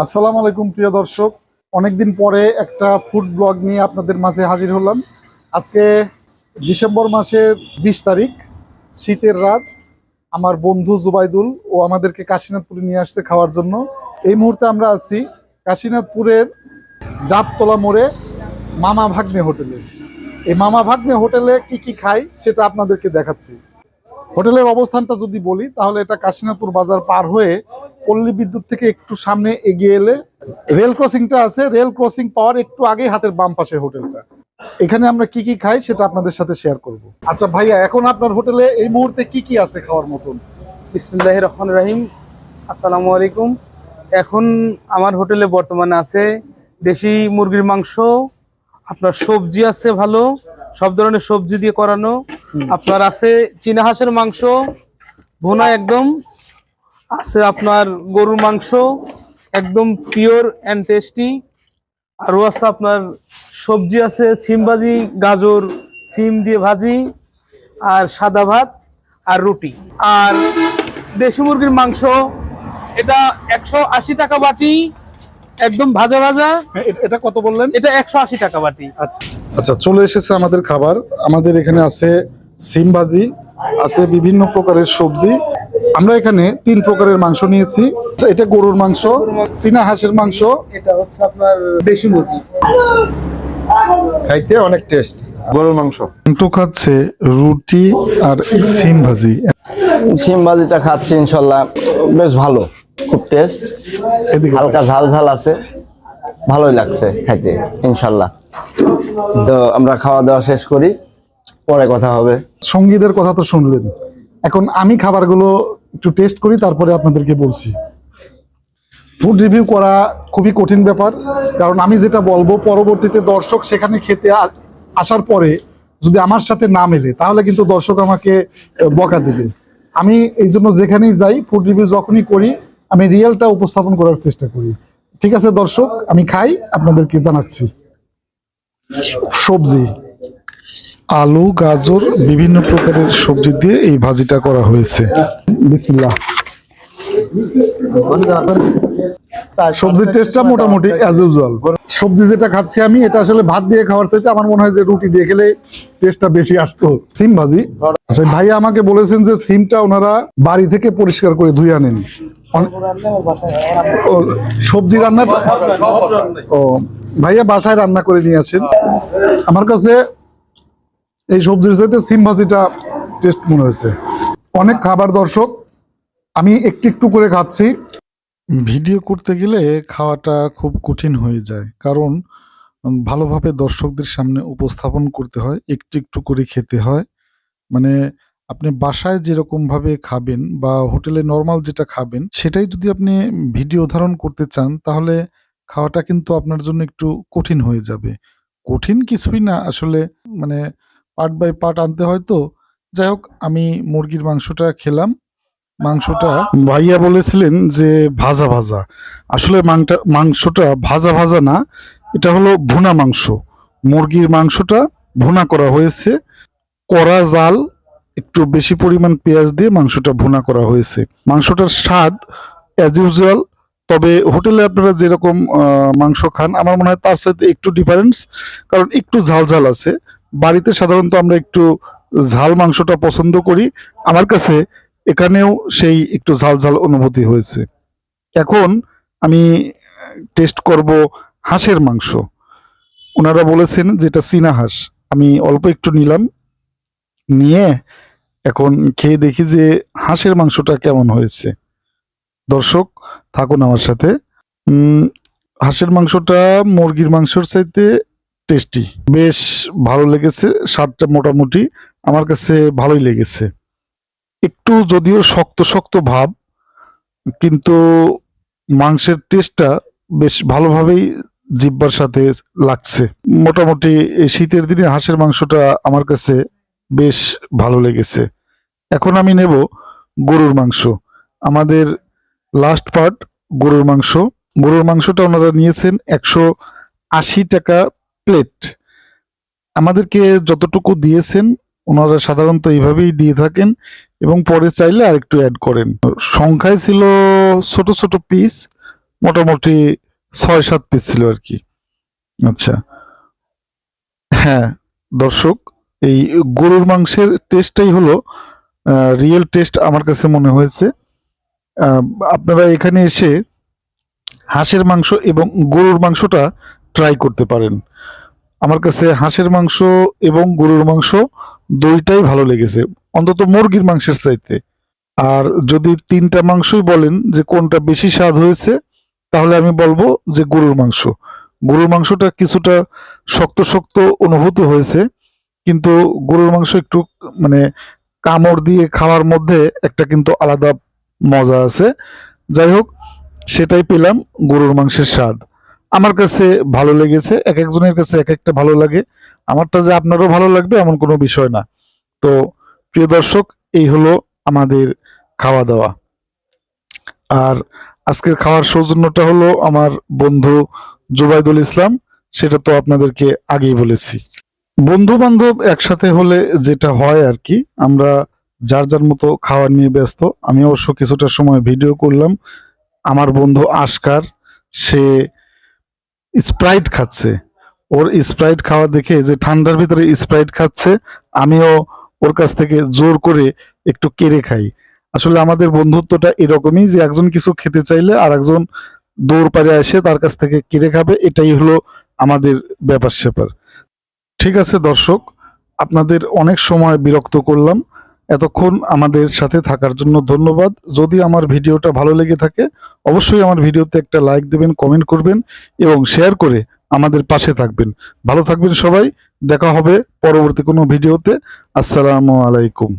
আসসালামু আলাইকুম, প্রিয় দর্শক। অনেকদিন পরে একটা ফুড ব্লগ নিয়ে আপনাদের মাঝে হাজির হলাম। আজকে ডিসেম্বর মাসের বিশ তারিখ, শীতের রাত। আমার বন্ধু জুবাইদুল ও আমাদেরকে কাশীনাথপুরে নিয়ে আসছে খাওয়ার জন্য। এই মুহূর্তে আমরা আছি কাশীনাথপুরের ডাবতলা মোড়ে মামা ভাগ্নে হোটেলে। এই মামা ভাগ্নে হোটেলে কি কি খাই সেটা আপনাদেরকে দেখাচ্ছি। হোটেলের অবস্থানটা যদি বলি, তাহলে এটা কাশীনাথপুর বাজার পার হয়ে পল্লী বিদ্যুৎ থেকে একটু সামনে এগিয়ে এলে রেল ক্রসিংটা আছে। রেল ক্রসিং পাওয়ার একটু আগেই হাতের বাম পাশে হোটেলটা। এখানে আমরা কি কি খাই সেটা আপনাদের সাথে শেয়ার করব। আচ্ছা ভাইয়া এখন আপনার হোটেলে এই মুহূর্তে কি কি আছে খাওয়ার মতন? বিসমুল্লাহ রহমান রাহিম। আসসালামু আলাইকুম। এখন আমার হোটেলে বর্তমানে আছে দেশি মুরগির মাংস আপনার সবজি আছে ভালো সব ধরনের সবজি দিয়ে করানো। আপনার আছে চীনা হাঁসের মাংস ভুনা একদম। আছে আপনার গরুর মাংস একদম পিওর অ্যান্ড টেস্টি আরও আছে আপনার সবজি আছে সিম ভাজি গাজর সিম দিয়ে ভাজি আর সাদা ভাত আর রুটি। আর দেশি মুরগির মাংস এটা একশো আশি টাকা বাটি একদম ভাজা ভাজা। হ্যাঁ, এটা কত বললেন? এটা একশো আশি টাকা বাটি। আচ্ছা। আচ্ছা চলে এসেছে আমাদের খাবার। আমাদের এখানে আছে সিম ভাজি আছে বিভিন্ন প্রকারের সবজি। আমরা এখানে তিন প্রকারের মাংস নিয়েছি। এটা গরুর মাংস চীনা হাঁসের মাংস এটা হচ্ছে আপনার দেশি মুরগি। খাইতে অনেক টেস্ট গরুর মাংস। তো খাচ্ছে রুটি আর সিম ভাজি। সিম ভাজিটা খাচ্ছি ইনশাল্লাহ বেশ ভালো খুব টেস্ট এদিকে হালকা ঝাল ঝাল আছে ভালোই লাগছে খাইতে ইনশাল্লাহ। তো আমরা খাওয়া দাওয়া শেষ করি পরে কথা হবে। সঙ্গীদের কথা তো শুনলেন। এখন আমি খাবারগুলো একটু টেস্ট করি, তারপরে আপনাদেরকে বলছি। ফুড রিভিউ করা খুবই কঠিন ব্যাপার, কারণ আমি যেটা বলব, পরবর্তীতে দর্শক সেখানে খেতে আসার পরে যদি আমার সাথে না মেলে, তাহলে কিন্তু দর্শক আমাকে বকা দেবে। আমি এই জন্য যেখানেই যাই ফুড রিভিউ যখনই করি, আমি রিয়েলটা উপস্থাপন করার চেষ্টা করি। ঠিক আছে দর্শক, আমি খাই, আপনাদেরকে জানাচ্ছি। সবজি। আলু গাজর বিভিন্ন প্রকারের সবজি দিয়ে এই ভাজিটা করা হয়েছে। বিসমিল্লাহ। সবজির টেস্টটা মোটামুটি অ্যাজ ইউজুয়াল সবজি যেটা খাচ্ছি আমি এটা আসলে ভাত দিয়ে খাওয়ার চাইতে আমার মনে হয় যে রুটি দিয়ে খেলে টেস্টটা বেশি আসতো। সিম ভাজি। আচ্ছা ভাইয়া আমাকে বলেছেন যে সিমটা ওনারা বাড়ি থেকে পরিষ্কার করে ধুয়ে আনেন। সবজি রান্না ও ভাইয়া বাসায় রান্না করে নিয়ে আসেন। আমার কাছে এই সবজির সাথে সিম ভাজিটা টেস্ট মনে হয়েছে। অনেক খাবার দর্শক, আমি একটু একটু করে খাচ্ছি। ভিডিও করতে গেলে খাওয়াটা খুব কঠিন হয়ে যায়, কারণ ভালোভাবে দর্শকদের সামনে উপস্থাপন করতে হয়, একটু একটু করে খেতে হয়। মানে আপনি বাসায় যেরকম ভাবে খাবেন বা হোটেলে নর্মাল যেটা খাবেন, সেটাই যদি আপনি ভিডিও ধারণ করতে চান, তাহলে খাওয়াটা কিন্তু আপনার জন্য একটু কঠিন হয়ে যাবে। কঠিন কিছুই না, আসলে মানে পার্ট বাই পার্ট আনতে হয় তো। যাই হোক, আমি মুরগির মাংসটা খেলাম। মাংসটা ভাইয়া বলেছিলেন যে ভাজা ভাজা। আসলে মাংটা, মাংসটা ভাজা ভাজা না, এটা হলো ভুনা মাংস। মুরগির মাংসটা ভুনা করা হয়েছে। কড়া জাল, একটু বেশি পরিমাণ পেঁয়াজ দিয়ে মাংসটা ভুনা করা হয়েছে। মাংসটার স্বাদ অ্যাজ ইউজুয়াল তবে হোটেলে আপনারা যেরকম মাংস খান, আমার মনে হয় তার সাথে একটু ডিফারেন্স কারণ একটু ঝাল ঝাল আছে। বাড়িতে সাধারণত আমরা একটু ঝাল মাংসটা পছন্দ করি। আমার কাছে এখানেও সেই একটু ঝাল ঝাল অনুভূতি হয়েছে। এখন আমি টেস্ট করব হাঁসের মাংস। ওনারা বলেছেন যে এটা চীনা হাঁস। আমি অল্প একটু নিলাম। নিয়ে এখন খেয়ে দেখি যে হাঁসের মাংসটা কেমন হয়েছে। দর্শক, থাকুন আমার সাথে। হাঁসের মাংসটা মুরগির মাংসর চাইতে টেস্টি বেশ ভালো লেগেছে, স্বাদটা মোটামুটি আমার কাছে ভালোই লেগেছে। একটু যদিও শক্ত শক্ত ভাব, কিন্তু মাংসের টেস্টটা বেশ ভালোভাবেই জিব্বার সাথে লাগছে। মোটামুটি এই শীতের দিনে হাঁসের মাংসটা আমার কাছে বেশ ভালো লেগেছে। এখন আমি নেব গরুর মাংস। আমাদের লাস্ট পার্ট গরুর মাংস। গরুর মাংসটা ওনারা নিয়েছেন একশো আশি টাকা প্লেট আমাদেরকে যতটুকু দিয়েছেন, ওনারা সাধারণত এইভাবেই দিয়ে থাকেন এবং পরে চাইলে আর একটু অ্যাড করেন। সংখ্যায় ছিল ছোট ছোট পিস মোটামুটি ছয় সাত পিস ছিল আর কি। আচ্ছা। হ্যাঁ দর্শক, এই গরুর মাংসের টেস্টটাই হলো রিয়েল টেস্ট আমার কাছে মনে হয়েছে। আপনারা এখানে এসে হাঁসের মাংস এবং গরুর মাংসটা ট্রাই করতে পারেন। আমার কাছে হাঁসের মাংস এবং গরুর মাংস দুইটাই ভালো লেগেছে। অন্তত মুরগির মাংসের চাইতে। আর যদি তিনটা মাংসই বলেন যে কোনটা বেশি স্বাদ হয়েছে, তাহলে আমি বলব যে গরুর মাংস। গরুর মাংসটা কিছুটা শক্ত শক্ত অনুভূত হয়েছে, কিন্তু গরুর মাংস একটু মানে কামড় দিয়ে খাওয়ার মধ্যে একটা কিন্তু আলাদা মজা আছে। যাই হোক, সেটাই পেলাম গরুর মাংসের স্বাদ। আমার কাছে ভালো লেগেছে, এক একজনের কাছে এক একটা ভালো লাগে। আমারটা যে আপনারও ভালো লাগবে এমন কোনো বিষয় না। তো প্রিয় দর্শক, এই হলো আমাদের খাওয়া দাওয়া আর আজকের খাওয়ার সৌজন্যটা হলো আমার বন্ধু জুবাইদুল ইসলাম, সেটা তো আপনাদেরকে আগেই বলেছি। বন্ধু বান্ধব একসাথে হলে যেটা হয় আর কি, আমরা যার যার মতো খাওয়ার নিয়ে ব্যস্ত, আমি অবশ্য কিছুটা সময় ভিডিও করলাম। আমার বন্ধু আশকার, সে স্প্রাইট খাচ্ছে। ওর স্প্রাইট খাওয়া দেখে যে ঠান্ডার ভিতরে স্প্রাইট খাচ্ছে, আমিও ওর কাছ থেকে জোর করে একটু কেড়ে খাই। আসলে আমাদের বন্ধুত্বটা এরকমই যে একজন কিছু খেতে চাইলে আর একজন দৌড় পারে এসে তার কাছ থেকে কেড়ে খাবে, এটাই হলো আমাদের ব্যাপার স্যাপার ঠিক আছে দর্শক, আপনাদের অনেক সময় বিরক্ত করলাম। এতক্ষণ আমাদের সাথে থাকার জন্য ধন্যবাদ। যদি আমার ভিডিওটা ভালো লেগে থাকে, অবশ্যই আমার ভিডিওতে একটা লাইক দেবেন, কমেন্ট করবেন এবং শেয়ার করে আমাদের পাশে থাকবেন। ভালো থাকবেন সবাই, দেখা হবে পরবর্তী কোনো ভিডিওতে। আসসালামু আলাইকুম।